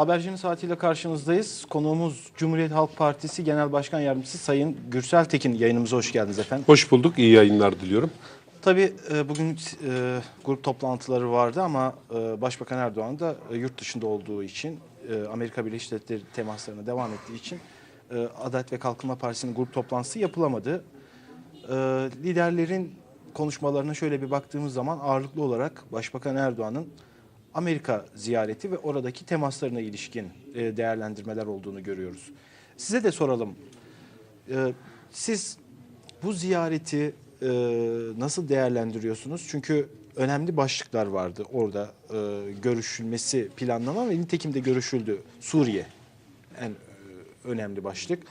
Habercinin saatiyle karşınızdayız. Konuğumuz Cumhuriyet Halk Partisi Genel Başkan Yardımcısı Sayın Gürsel Tekin. Yayınımıza hoş geldiniz efendim. Hoş bulduk, iyi yayınlar diliyorum. Tabii e, bugün e, grup toplantıları vardı ama e, Başbakan Erdoğan da yurt dışında olduğu için, Amerika Birleşik Devletleri temaslarına devam ettiği için Adalet ve Kalkınma Partisi'nin grup toplantısı yapılamadı. Liderlerin konuşmalarına şöyle bir baktığımız zaman ağırlıklı olarak Başbakan Erdoğan'ın Amerika ziyareti ve oradaki temaslarına ilişkin e, değerlendirmeler olduğunu görüyoruz. Size de soralım. E, siz bu ziyareti e, nasıl değerlendiriyorsunuz? Çünkü önemli başlıklar vardı orada görüşülmesi planlanan ve nitekim de görüşüldü. Suriye en önemli başlık.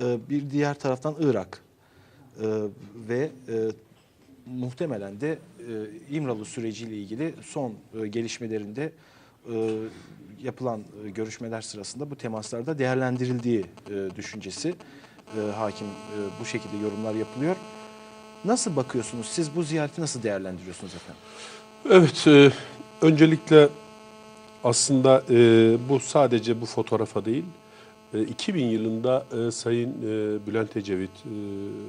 Bir diğer taraftan Irak ve muhtemelen de e, İmralı süreciyle ilgili son e, gelişmelerinde e, yapılan e, görüşmeler sırasında bu temaslarda değerlendirildiği düşüncesi hakim bu şekilde yorumlar yapılıyor. Nasıl bakıyorsunuz? Siz bu ziyareti nasıl değerlendiriyorsunuz efendim? Evet, öncelikle aslında bu sadece bu fotoğrafa değil, e, 2000 yılında Sayın Bülent Ecevit,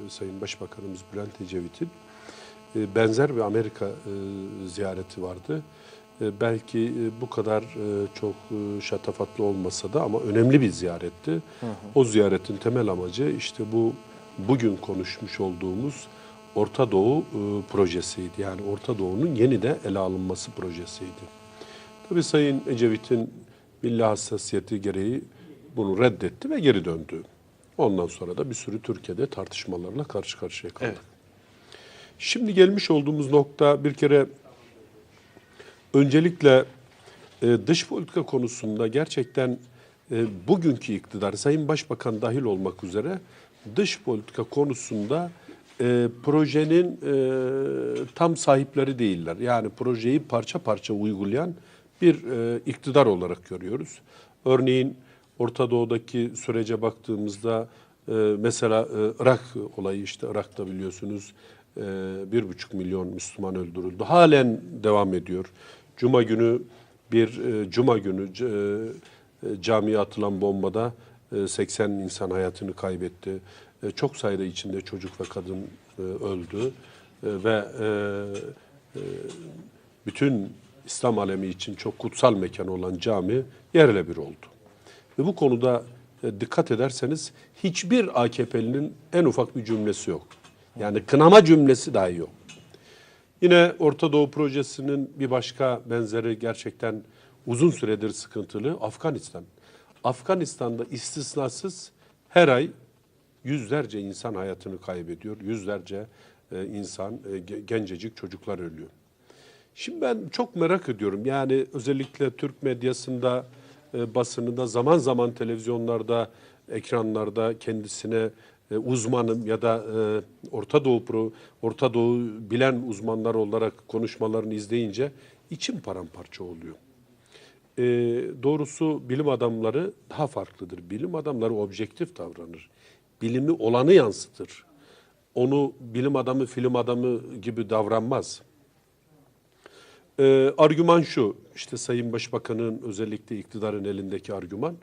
Sayın Başbakanımız Bülent Ecevit'in benzer bir Amerika e, ziyareti vardı. E, belki e, bu kadar e, çok şatafatlı olmasa da ama önemli bir ziyaretti. O ziyaretin temel amacı işte bu bugün konuşmuş olduğumuz Orta Doğu projesiydi. Yani Orta Doğu'nun yeniden ele alınması projesiydi. Tabii Sayın Ecevit'in milli hassasiyeti gereği bunu reddetti ve geri döndü. Ondan sonra da bir sürü Türkiye'de tartışmalarla karşı karşıya kaldık. Evet. Şimdi gelmiş olduğumuz nokta bir kere öncelikle e, dış politika konusunda gerçekten e, bugünkü iktidar, Sayın Başbakan dahil olmak üzere dış politika konusunda e, projenin tam sahipleri değiller. Yani projeyi parça parça uygulayan bir iktidar olarak görüyoruz. Örneğin Orta Doğu'daki sürece baktığımızda mesela Irak olayı işte Irak'ta biliyorsunuz bir buçuk milyon Müslüman öldürüldü. Halen devam ediyor. Cuma günü bir e, Cuma günü e, e, camiye atılan bombada e, 80 insan hayatını kaybetti. E, çok sayıda içinde çocuk ve kadın e, öldü E, ve e, e, bütün İslam alemi için çok kutsal mekan olan cami yerle bir oldu. Ve bu konuda e, dikkat ederseniz hiçbir AKP'linin en ufak bir cümlesi yok. Yani kınama cümlesi dahi yok. Yine Orta Doğu projesinin bir başka benzeri gerçekten uzun süredir sıkıntılı Afganistan. Afganistan'da istisnasız her ay yüzlerce insan hayatını kaybediyor. Yüzlerce e, insan, e, ge- gencecik çocuklar ölüyor. Şimdi ben çok merak ediyorum. Yani özellikle Türk medyasında, e, basınında, zaman zaman televizyonlarda, ekranlarda kendisine e, uzmanım ya da e, Orta Doğu Pro, Orta Doğu bilen uzmanlar olarak konuşmalarını izleyince içim paramparça oluyor. E, doğrusu bilim adamları daha farklıdır. Bilim adamları objektif davranır. Bilimi olanı yansıtır. Onu bilim adamı, film adamı gibi davranmaz. Ee, argüman şu, işte Sayın Başbakan'ın özellikle iktidarın elindeki argüman.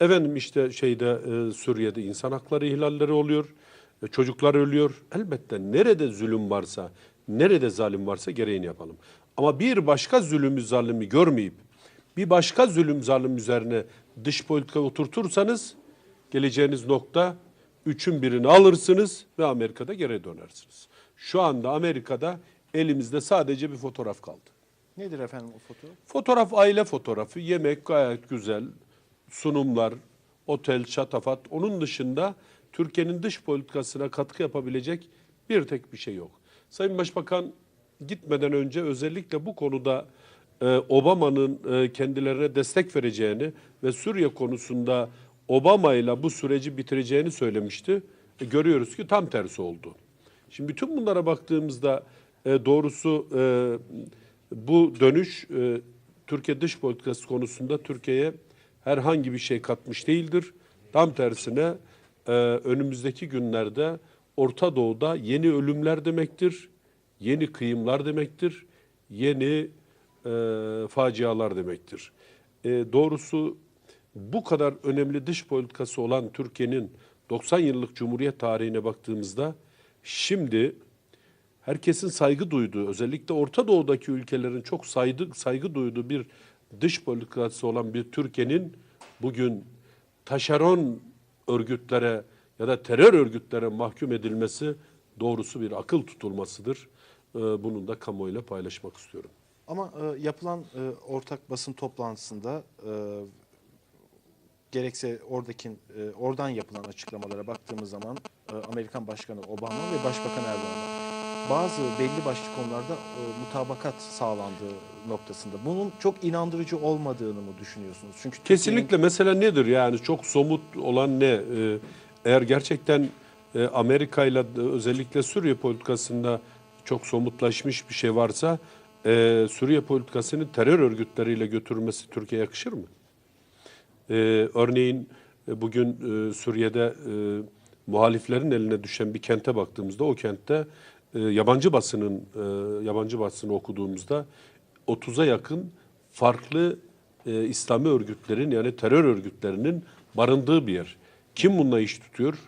Efendim işte şeyde e, Suriye'de insan hakları ihlalleri oluyor, e, çocuklar ölüyor. Elbette nerede zulüm varsa, nerede zalim varsa gereğini yapalım. Ama bir başka zulümü zalimi görmeyip, bir başka zulüm zalim üzerine dış politika oturtursanız, geleceğiniz nokta üçün birini alırsınız ve Amerika'da geri dönersiniz. Şu anda Amerika'da elimizde sadece bir fotoğraf kaldı. Nedir efendim o fotoğraf? Fotoğraf aile fotoğrafı, yemek gayet güzel, sunumlar, otel, şatafat. Onun dışında Türkiye'nin dış politikasına katkı yapabilecek bir tek bir şey yok. Sayın Başbakan gitmeden önce özellikle bu konuda e, Obama'nın e, kendilerine destek vereceğini ve Suriye konusunda Obama ile bu süreci bitireceğini söylemişti. E, görüyoruz ki tam tersi oldu. Şimdi bütün bunlara baktığımızda e, doğrusu e, bu dönüş e, Türkiye dış politikası konusunda Türkiye'ye herhangi bir şey katmış değildir. Tam tersine e, önümüzdeki günlerde Orta Doğu'da yeni ölümler demektir, yeni kıyımlar demektir, yeni e, facialar demektir. E, doğrusu bu kadar önemli dış politikası olan Türkiye'nin 90 yıllık Cumhuriyet tarihine baktığımızda şimdi herkesin saygı duyduğu, özellikle Orta Doğu'daki ülkelerin çok saygı, saygı duyduğu bir dış politikası olan bir Türkiye'nin bugün taşeron örgütlere ya da terör örgütlere mahkum edilmesi doğrusu bir akıl tutulmasıdır. Ee, Bunun da kamuoyuyla paylaşmak istiyorum. Ama e, yapılan e, ortak basın toplantısında e, gerekse oradaki oradan yapılan açıklamalara baktığımız zaman Amerikan Başkanı Obama ve Başbakan Erdoğan bazı belli başlı konularda e, mutabakat sağlandığı noktasında. Bunun çok inandırıcı olmadığını mı düşünüyorsunuz? Çünkü Kesinlikle mesele nedir yani çok somut olan ne? Ee, Eğer gerçekten e, Amerika ile özellikle Suriye politikasında çok somutlaşmış bir şey varsa e, Suriye politikasını terör örgütleriyle götürmesi Türkiye'ye yakışır mı? Ee, örneğin e, bugün e, Suriye'de e, muhaliflerin eline düşen bir kente baktığımızda o kentte e, yabancı basının e, yabancı basını okuduğumuzda 30'a yakın farklı e, İslami örgütlerin yani terör örgütlerinin barındığı bir yer. Kim bununla iş tutuyor?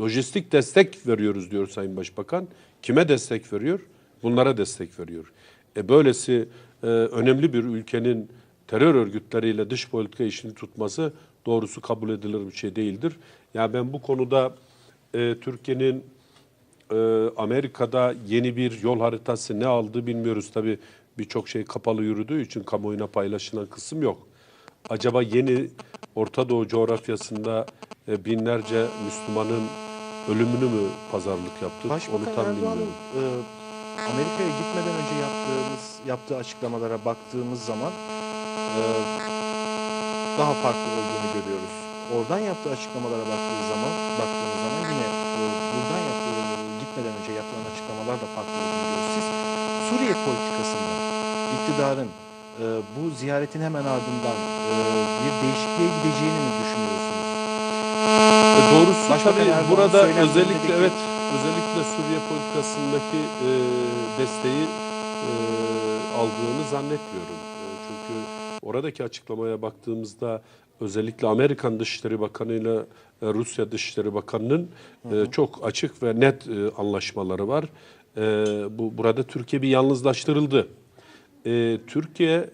Lojistik destek veriyoruz diyor Sayın Başbakan. Kime destek veriyor? Bunlara destek veriyor. E böylesi e, önemli bir ülkenin terör örgütleriyle dış politika işini tutması doğrusu kabul edilir bir şey değildir. Yani ben bu konuda e, Türkiye'nin e, Amerika'da yeni bir yol haritası ne aldı bilmiyoruz. Tabii birçok şey kapalı yürüdüğü için kamuoyuna paylaşılan kısım yok. Acaba yeni Orta Doğu coğrafyasında e, binlerce Müslümanın ölümünü mü pazarlık yaptı? Başbakan Onu tam Erdoğan'ın bilmiyorum. e, Amerika'ya gitmeden önce yaptığımız yaptığı açıklamalara baktığımız zaman e, daha farklı olduğunu görüyoruz. Oradan yaptığı açıklamalara baktığı zaman baktığımız zaman yine açıklamalar da farklı olduğunu. Siz Suriye politikasında iktidarın e, bu ziyaretin hemen ardından e, bir değişikliğe gideceğini mi düşünüyorsunuz? E, doğrusu Başbakan tabii Erdoğan'ın burada özellikle evet özellikle Suriye politikasındaki e, desteği e, aldığını zannetmiyorum. E, çünkü oradaki açıklamaya baktığımızda özellikle Amerikan Dışişleri Bakanı ile e, Rusya Dışişleri Bakanı'nın e, çok açık ve net e, anlaşmaları var. E, bu burada Türkiye bir yalnızlaştırıldı. E, Türkiye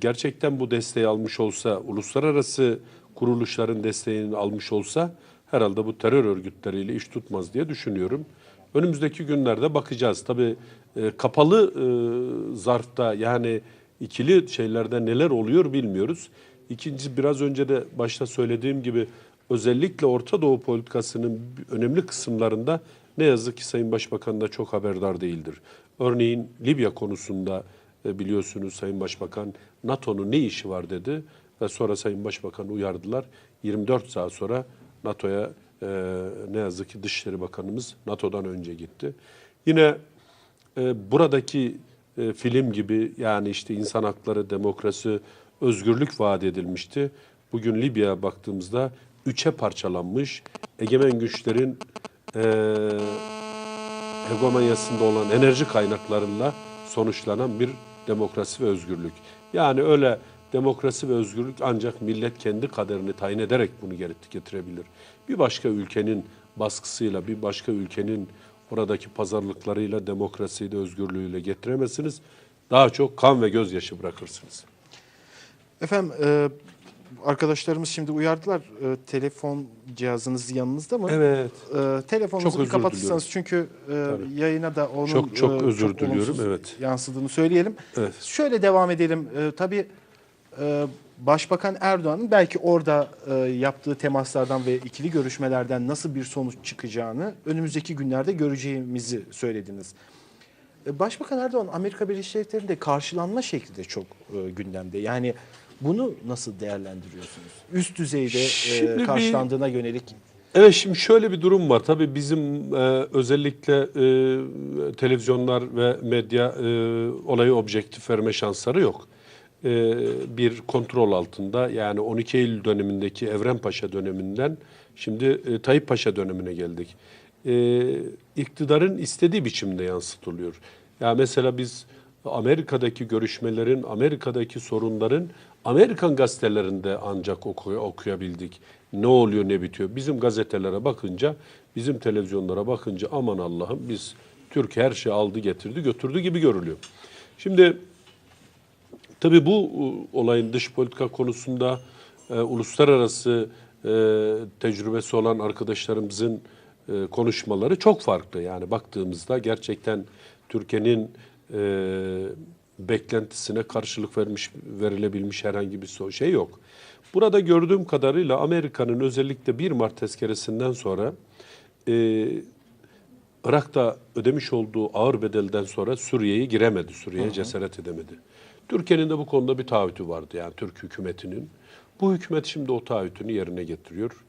gerçekten bu desteği almış olsa, uluslararası kuruluşların desteğini almış olsa herhalde bu terör örgütleriyle iş tutmaz diye düşünüyorum. Önümüzdeki günlerde bakacağız. Tabii e, kapalı e, zarfta yani ikili şeylerde neler oluyor bilmiyoruz. İkinci biraz önce de başta söylediğim gibi özellikle Orta Doğu politikasının önemli kısımlarında ne yazık ki Sayın Başbakan da çok haberdar değildir. Örneğin Libya konusunda e, biliyorsunuz Sayın Başbakan NATO'nun ne işi var dedi ve sonra Sayın Başbakan uyardılar. 24 saat sonra NATO'ya e, ne yazık ki Dışişleri Bakanımız NATO'dan önce gitti. Yine e, buradaki film gibi yani işte insan hakları, demokrasi, özgürlük vaat edilmişti. Bugün Libya'ya baktığımızda üçe parçalanmış egemen güçlerin e, hegemonyasında olan enerji kaynaklarıyla sonuçlanan bir demokrasi ve özgürlük. Yani öyle demokrasi ve özgürlük ancak millet kendi kaderini tayin ederek bunu getirebilir. Bir başka ülkenin baskısıyla, bir başka ülkenin oradaki pazarlıklarıyla, demokrasiyle, özgürlüğüyle getiremezsiniz. Daha çok kan ve gözyaşı bırakırsınız. Efendim e, arkadaşlarımız şimdi uyardılar. E, telefon cihazınız yanınızda mı? Evet. E, telefonunuzu Çok bir kapatırsanız çünkü e, Tabii. yayına da onun Çok- çok e, özür diliyorum, olumsuz evet. yansıdığını söyleyelim. Evet. Şöyle devam edelim. E, tabii e, Başbakan Erdoğan'ın belki orada e, yaptığı temaslardan ve ikili görüşmelerden nasıl bir sonuç çıkacağını önümüzdeki günlerde göreceğimizi söylediniz. E, Başbakan Erdoğan Amerika Birleşik Devletleri'nde karşılanma şekli de çok e, gündemde. Yani bunu nasıl değerlendiriyorsunuz? Üst düzeyde Şimdi e, bir- karşılandığına yönelik Evet şimdi şöyle bir durum var. Tabii bizim e, özellikle e, televizyonlar ve medya e, olayı objektif verme şansları yok. E, bir kontrol altında yani 12 Eylül dönemindeki Evren Paşa döneminden şimdi e, Tayyip Paşa dönemine geldik. E, iktidarın istediği biçimde yansıtılıyor. Ya mesela biz Amerika'daki görüşmelerin, Amerika'daki sorunların Amerikan gazetelerinde ancak okuy- okuyabildik. Ne oluyor, ne bitiyor. Bizim gazetelere bakınca, bizim televizyonlara bakınca aman Allah'ım biz Türkiye her şeyi aldı, getirdi, götürdü gibi görülüyor. Şimdi Tabii bu e, olayın dış politika konusunda e, uluslararası e, tecrübesi olan arkadaşlarımızın e, konuşmaları çok farklı. Yani baktığımızda gerçekten Türkiye'nin e, beklentisine karşılık vermiş verilebilmiş herhangi bir şey yok. Burada gördüğüm kadarıyla Amerika'nın özellikle 1 Mart tezkeresinden sonra e, Irak'ta ödemiş olduğu ağır bedelden sonra Suriye'ye giremedi. Suriye'ye cesaret edemedi. Türkiye'nin de bu konuda bir taahhütü vardı yani Türk hükümetinin. Bu hükümet şimdi o taahhütünü yerine getiriyor.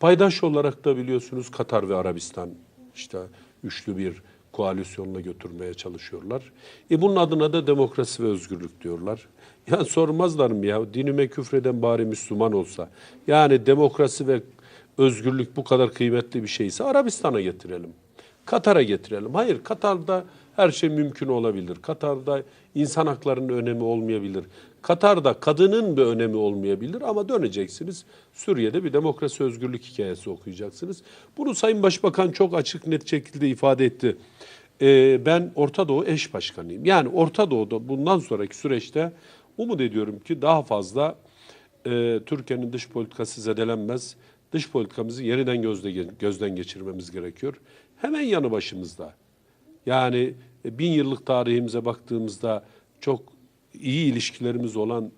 Paydaş olarak da biliyorsunuz Katar ve Arabistan işte üçlü bir koalisyonla götürmeye çalışıyorlar. E bunun adına da demokrasi ve özgürlük diyorlar. Yani sormazlar mı ya dinime küfreden bari Müslüman olsa. Yani demokrasi ve özgürlük bu kadar kıymetli bir şeyse Arabistan'a getirelim. Katar'a getirelim. Hayır, Katar'da her şey mümkün olabilir. Katar'da insan haklarının önemi olmayabilir. Katar'da kadının bir önemi olmayabilir ama döneceksiniz. Suriye'de bir demokrasi özgürlük hikayesi okuyacaksınız. Bunu Sayın Başbakan çok açık net şekilde ifade etti. Ee, ben Orta Doğu eş başkanıyım. Yani Orta Doğu'da bundan sonraki süreçte umut ediyorum ki daha fazla e, Türkiye'nin dış politikası zedelenmez. Dış politikamızı yeniden gözde, gözden geçirmemiz gerekiyor. Hemen yanı başımızda. Yani e, bin yıllık tarihimize baktığımızda çok iyi ilişkilerimiz olan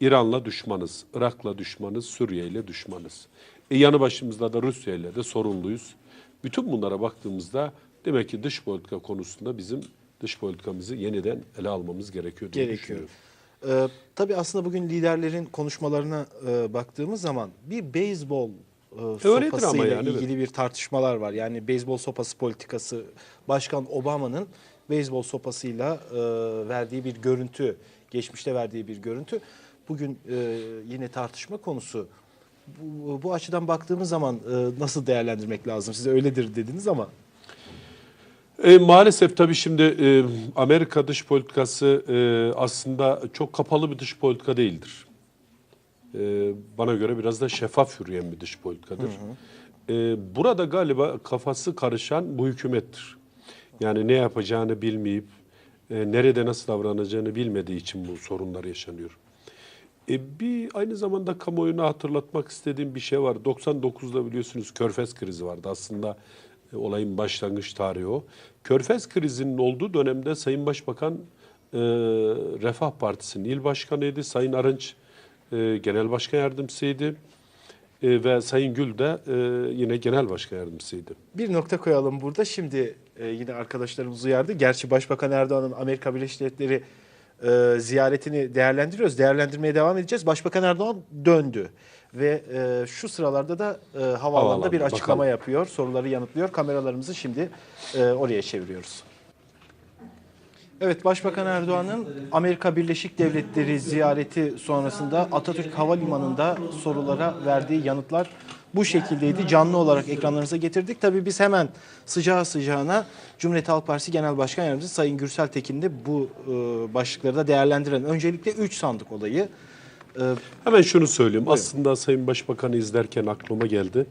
İran'la düşmanız, Irak'la düşmanız, Suriye ile düşmanız. E yanı başımızda da Rusya ile de sorunluyuz. Bütün bunlara baktığımızda demek ki dış politika konusunda bizim dış politikamızı yeniden ele almamız gerekiyor diye gerekiyor. düşünüyorum. Ee, tabii aslında bugün liderlerin konuşmalarına e, baktığımız zaman bir beyzbol e, Öyledir sopasıyla ama yani, ilgili bir tartışmalar var. Yani beyzbol sopası politikası Başkan Obama'nın beyzbol sopasıyla e, verdiği bir görüntü, geçmişte verdiği bir görüntü. Bugün e, yine tartışma konusu. Bu, bu açıdan baktığımız zaman e, nasıl değerlendirmek lazım? Size öyledir dediniz ama. E, maalesef tabii şimdi e, Amerika dış politikası e, aslında çok kapalı bir dış politika değildir. E, bana göre biraz da şeffaf yürüyen bir dış politikadır. E, burada galiba kafası karışan bu hükümettir. Yani ne yapacağını bilmeyip, e, nerede nasıl davranacağını bilmediği için bu sorunlar yaşanıyor. E, bir aynı zamanda kamuoyuna hatırlatmak istediğim bir şey var. 99'da biliyorsunuz Körfez krizi vardı. Aslında e, olayın başlangıç tarihi o. Körfez krizinin olduğu dönemde Sayın Başbakan e, Refah Partisi'nin il başkanıydı. Sayın Arınç e, genel başkan yardımcısıydı. E, ve Sayın Gül de e, yine genel başkan yardımcısıydı. Bir nokta koyalım burada. Şimdi e, yine arkadaşlarımız uyardı. Gerçi Başbakan Erdoğan'ın Amerika Birleşik Devletleri e, ziyaretini değerlendiriyoruz. Değerlendirmeye devam edeceğiz. Başbakan Erdoğan döndü. Ve e, şu sıralarda da e, havaalanında bir açıklama bakalım. yapıyor. Soruları yanıtlıyor. Kameralarımızı şimdi e, oraya çeviriyoruz. Evet Başbakan Erdoğan'ın Amerika Birleşik Devletleri ziyareti sonrasında Atatürk Havalimanı'nda sorulara verdiği yanıtlar bu şekildeydi. Canlı olarak ekranlarınıza getirdik. Tabii biz hemen sıcağı sıcağına Cumhuriyet Halk Partisi Genel Başkan Yardımcısı Sayın Gürsel Tekin de bu e, başlıkları da değerlendiren. Öncelikle 3 sandık olayı. E, Hemen şunu söyleyeyim. Aslında Sayın Başbakan'ı izlerken aklıma geldi.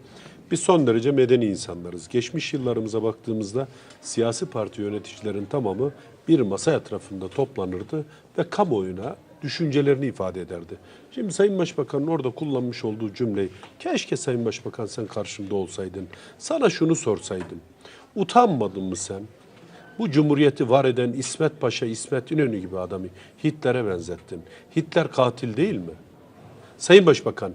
Biz son derece medeni insanlarız. Geçmiş yıllarımıza baktığımızda siyasi parti yöneticilerin tamamı bir masa etrafında toplanırdı ve kamuoyuna düşüncelerini ifade ederdi. Şimdi Sayın Başbakan'ın orada kullanmış olduğu cümleyi keşke Sayın Başbakan sen karşımda olsaydın. Sana şunu sorsaydım. Utanmadın mı sen? Bu cumhuriyeti var eden İsmet Paşa, İsmet İnönü gibi adamı Hitler'e benzettin. Hitler katil değil mi? Sayın Başbakan,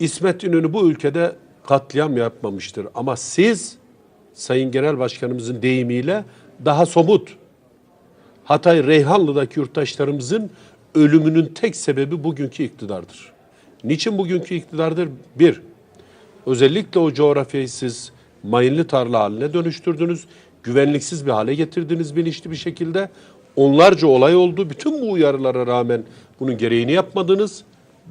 İsmet İnönü bu ülkede katliam yapmamıştır. Ama siz Sayın Genel Başkanımızın deyimiyle daha somut. Hatay Reyhanlı'daki yurttaşlarımızın ölümünün tek sebebi bugünkü iktidardır. Niçin bugünkü iktidardır? Bir, özellikle o coğrafyayı siz mayınlı tarla haline dönüştürdünüz. Güvenliksiz bir hale getirdiniz bilinçli bir şekilde. Onlarca olay oldu. Bütün bu uyarılara rağmen bunun gereğini yapmadınız.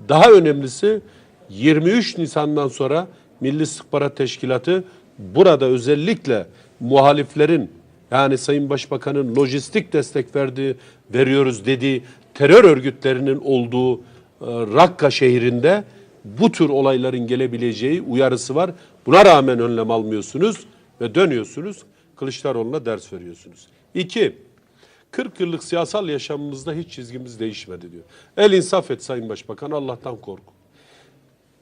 Daha önemlisi 23 Nisan'dan sonra Milli İstihbarat Teşkilatı burada özellikle muhaliflerin Yani Sayın Başbakan'ın lojistik destek verdiği, veriyoruz dediği terör örgütlerinin olduğu e, Rakka şehrinde bu tür olayların gelebileceği uyarısı var. Buna rağmen önlem almıyorsunuz ve dönüyorsunuz Kılıçdaroğlu'na ders veriyorsunuz. İki, 40 yıllık siyasal yaşamımızda hiç çizgimiz değişmedi diyor. El insaf et Sayın Başbakan, Allah'tan kork.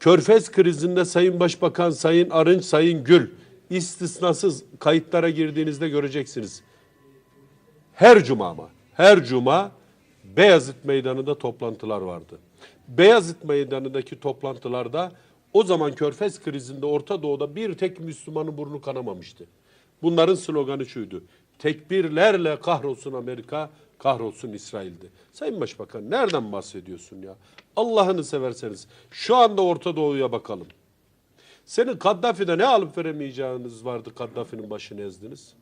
Körfez krizinde Sayın Başbakan, Sayın Arınç, Sayın Gül istisnasız kayıtlara girdiğinizde göreceksiniz. Her cuma ama her cuma Beyazıt Meydanı'nda toplantılar vardı. Beyazıt Meydanı'ndaki toplantılarda o zaman Körfez krizinde Orta Doğu'da bir tek Müslümanın burnu kanamamıştı. Bunların sloganı şuydu. Tekbirlerle kahrolsun Amerika, kahrolsun İsrail'di. Sayın Başbakan nereden bahsediyorsun ya? Allah'ını severseniz şu anda Orta Doğu'ya bakalım. Senin Kaddafi'de ne alıp veremeyeceğiniz vardı Kaddafi'nin başını ezdiniz?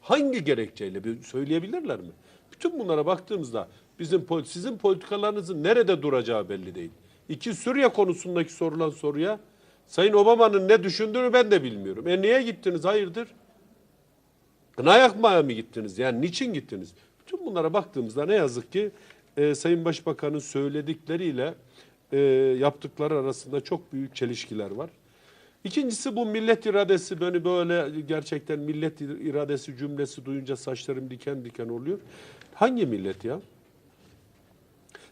Hangi gerekçeyle bir söyleyebilirler mi? Bütün bunlara baktığımızda bizim sizin politikalarınızın nerede duracağı belli değil. İki Suriye konusundaki sorulan soruya Sayın Obama'nın ne düşündüğünü ben de bilmiyorum. E niye gittiniz? Hayırdır? Kına yakmaya mı gittiniz? Yani niçin gittiniz? Bütün bunlara baktığımızda ne yazık ki e, Sayın Başbakan'ın söyledikleriyle e, yaptıkları arasında çok büyük çelişkiler var. İkincisi bu millet iradesi beni böyle gerçekten millet iradesi cümlesi duyunca saçlarım diken diken oluyor. Hangi millet ya?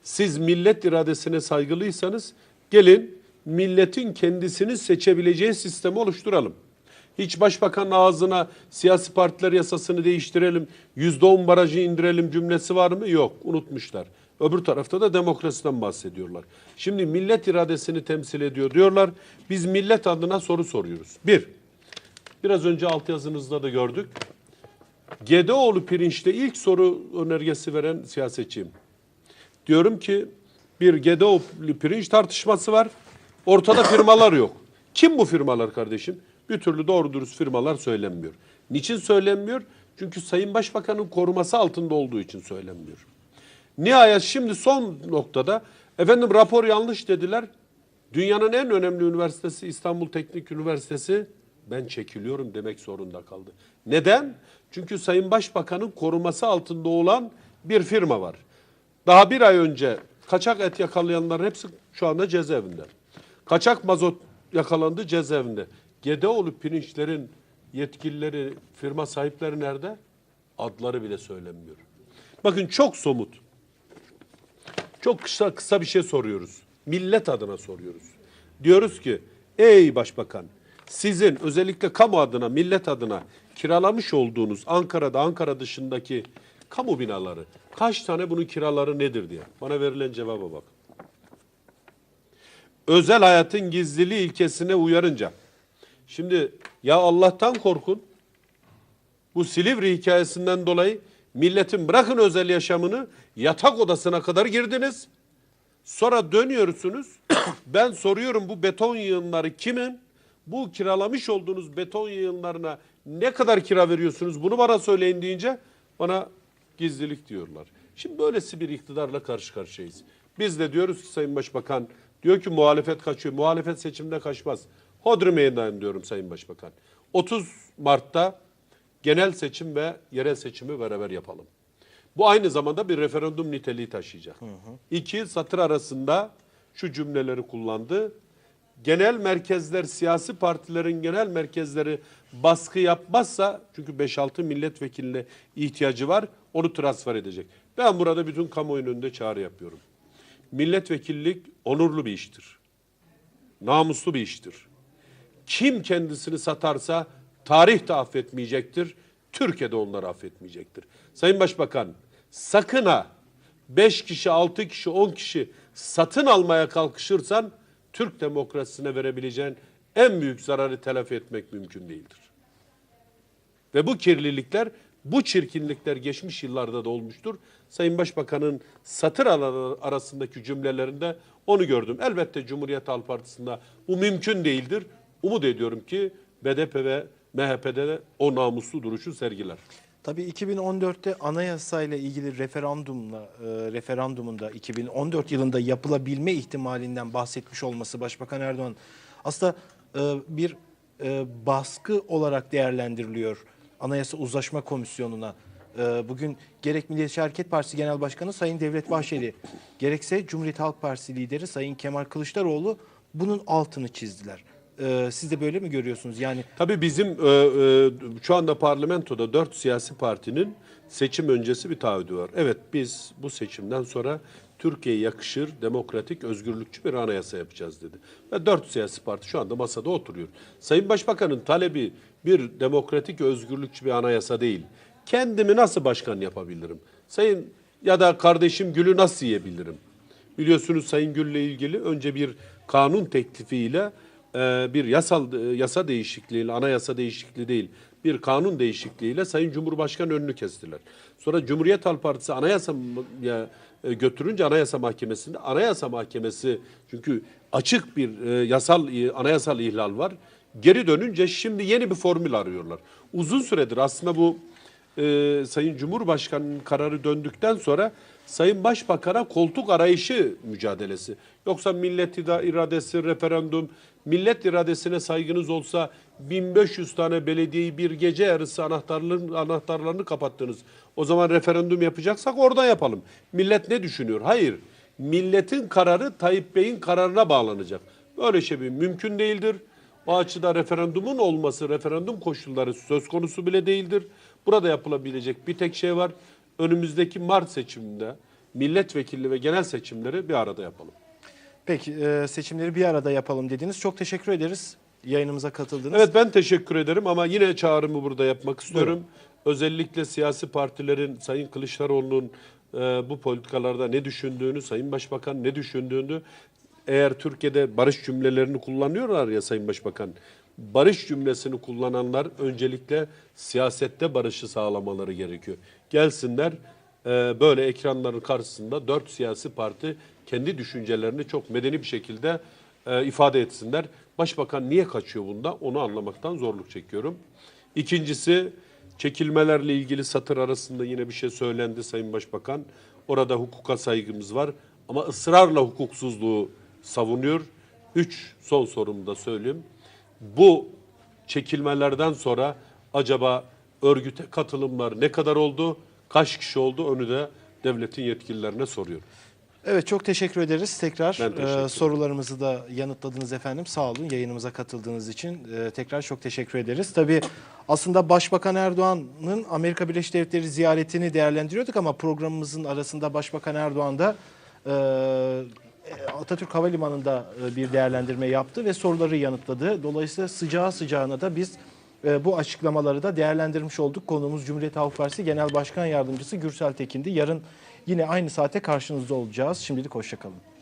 Siz millet iradesine saygılıysanız gelin milletin kendisini seçebileceği sistemi oluşturalım. Hiç başbakanın ağzına siyasi partiler yasasını değiştirelim, yüzde on barajı indirelim cümlesi var mı? Yok, unutmuşlar. Öbür tarafta da demokrasiden bahsediyorlar. Şimdi millet iradesini temsil ediyor diyorlar. Biz millet adına soru soruyoruz. Bir, biraz önce altyazınızda da gördük. Gedeoğlu pirinçte ilk soru önergesi veren siyasetçiyim. Diyorum ki bir Gedeoğlu pirinç tartışması var. Ortada firmalar yok. Kim bu firmalar kardeşim? Bir türlü doğru dürüst firmalar söylenmiyor. Niçin söylenmiyor? Çünkü Sayın Başbakan'ın koruması altında olduğu için söylenmiyor. Nihayet şimdi son noktada efendim rapor yanlış dediler. Dünyanın en önemli üniversitesi İstanbul Teknik Üniversitesi ben çekiliyorum demek zorunda kaldı. Neden? Çünkü Sayın Başbakan'ın koruması altında olan bir firma var. Daha bir ay önce kaçak et yakalayanların hepsi şu anda cezaevinde. Kaçak mazot yakalandı cezaevinde. Gedeoğlu pirinçlerin yetkilileri, firma sahipleri nerede? Adları bile söylenmiyor. Bakın çok somut. Çok kısa kısa bir şey soruyoruz. Millet adına soruyoruz. Diyoruz ki ey başbakan sizin özellikle kamu adına, millet adına kiralamış olduğunuz Ankara'da, Ankara dışındaki kamu binaları kaç tane bunun kiraları nedir diye. Bana verilen cevaba bak. Özel hayatın gizliliği ilkesine uyarınca. Şimdi ya Allah'tan korkun. Bu Silivri hikayesinden dolayı milletin bırakın özel yaşamını yatak odasına kadar girdiniz. Sonra dönüyorsunuz. ben soruyorum bu beton yığınları kimin? Bu kiralamış olduğunuz beton yığınlarına ne kadar kira veriyorsunuz? Bunu bana söyleyin deyince bana gizlilik diyorlar. Şimdi böylesi bir iktidarla karşı karşıyayız. Biz de diyoruz ki Sayın Başbakan diyor ki muhalefet kaçıyor. Muhalefet seçimde kaçmaz. Hodri meydan diyorum Sayın Başbakan. 30 Mart'ta genel seçim ve yerel seçimi beraber yapalım. Bu aynı zamanda bir referandum niteliği taşıyacak. İki satır arasında şu cümleleri kullandı. Genel merkezler, siyasi partilerin genel merkezleri baskı yapmazsa, çünkü 5-6 milletvekiline ihtiyacı var, onu transfer edecek. Ben burada bütün kamuoyunun önünde çağrı yapıyorum. Milletvekillik onurlu bir iştir. Namuslu bir iştir. Kim kendisini satarsa tarih de affetmeyecektir. Türkiye de onları affetmeyecektir. Sayın Başbakan sakın ha 5 kişi, 6 kişi, 10 kişi satın almaya kalkışırsan Türk demokrasisine verebileceğin en büyük zararı telafi etmek mümkün değildir. Ve bu kirlilikler, bu çirkinlikler geçmiş yıllarda da olmuştur. Sayın Başbakan'ın satır arasındaki cümlelerinde onu gördüm. Elbette Cumhuriyet Halk Partisi'nde bu mümkün değildir. Umut ediyorum ki BDP ve MHP'de de o namuslu duruşu sergiler. Tabii 2014'te anayasayla ilgili referandumla e, referandumunda 2014 yılında yapılabilme ihtimalinden bahsetmiş olması Başbakan Erdoğan aslında e, bir e, baskı olarak değerlendiriliyor. Anayasa Uzlaşma Komisyonu'na e, bugün gerek Milliyetçi Hareket Partisi Genel Başkanı Sayın Devlet Bahçeli gerekse Cumhuriyet Halk Partisi lideri Sayın Kemal Kılıçdaroğlu bunun altını çizdiler. E, siz de böyle mi görüyorsunuz? Yani Tabii bizim e, e, şu anda parlamentoda dört siyasi partinin seçim öncesi bir taahhüdü var. Evet biz bu seçimden sonra Türkiye'ye yakışır, demokratik, özgürlükçü bir anayasa yapacağız dedi. Ve dört siyasi parti şu anda masada oturuyor. Sayın Başbakan'ın talebi bir demokratik, özgürlükçü bir anayasa değil. Kendimi nasıl başkan yapabilirim? Sayın ya da kardeşim Gül'ü nasıl yiyebilirim? Biliyorsunuz Sayın Gül'le ilgili önce bir kanun teklifiyle e, bir yasal e, yasa değişikliğiyle, anayasa değişikliği değil, bir kanun değişikliğiyle Sayın Cumhurbaşkanı önünü kestiler. Sonra Cumhuriyet Halk Partisi anayasa ya, e, götürünce Anayasa Mahkemesi'nde Anayasa Mahkemesi çünkü açık bir e, yasal e, anayasal ihlal var. Geri dönünce şimdi yeni bir formül arıyorlar. Uzun süredir aslında bu e, Sayın Cumhurbaşkanı'nın kararı döndükten sonra Sayın Başbakan'a koltuk arayışı mücadelesi. Yoksa millet iradesi, referandum, millet iradesine saygınız olsa 1500 tane belediyeyi bir gece yarısı anahtarlarını, kapattınız. O zaman referandum yapacaksak oradan yapalım. Millet ne düşünüyor? Hayır. Milletin kararı Tayyip Bey'in kararına bağlanacak. Böyle şey bir mümkün değildir. O açıda referandumun olması, referandum koşulları söz konusu bile değildir. Burada yapılabilecek bir tek şey var. Önümüzdeki Mart seçiminde milletvekilli ve genel seçimleri bir arada yapalım. peki e, seçimleri bir arada yapalım dediniz. Çok teşekkür ederiz yayınımıza katıldınız. Evet ben teşekkür ederim ama yine çağrımı burada yapmak istiyorum. Özellikle siyasi partilerin Sayın Kılıçdaroğlu'nun e, bu politikalarda ne düşündüğünü, Sayın Başbakan ne düşündüğünü eğer Türkiye'de barış cümlelerini kullanıyorlar ya Sayın Başbakan, barış cümlesini kullananlar öncelikle siyasette barışı sağlamaları gerekiyor. Gelsinler e, böyle ekranların karşısında dört siyasi parti kendi düşüncelerini çok medeni bir şekilde e, ifade etsinler. Başbakan niye kaçıyor bunda onu anlamaktan zorluk çekiyorum. İkincisi çekilmelerle ilgili satır arasında yine bir şey söylendi Sayın Başbakan. Orada hukuka saygımız var ama ısrarla hukuksuzluğu savunuyor. Üç son sorumu da söyleyeyim. Bu çekilmelerden sonra acaba örgüte katılımlar ne kadar oldu? Kaç kişi oldu? Onu da devletin yetkililerine soruyorum. Evet çok teşekkür ederiz tekrar. Teşekkür ederim. sorularımızı da yanıtladınız efendim. Sağ olun yayınımıza katıldığınız için. Ee, tekrar çok teşekkür ederiz. Tabii aslında Başbakan Erdoğan'ın Amerika Birleşik Devletleri ziyaretini değerlendiriyorduk ama programımızın arasında Başbakan Erdoğan da e, Atatürk Havalimanı'nda e, bir değerlendirme yaptı ve soruları yanıtladı. Dolayısıyla sıcağı sıcağına da biz e, bu açıklamaları da değerlendirmiş olduk. Konuğumuz Cumhuriyet Halk Partisi Genel Başkan Yardımcısı Gürsel Tekin'di. Yarın yine aynı saate karşınızda olacağız. Şimdilik hoşçakalın.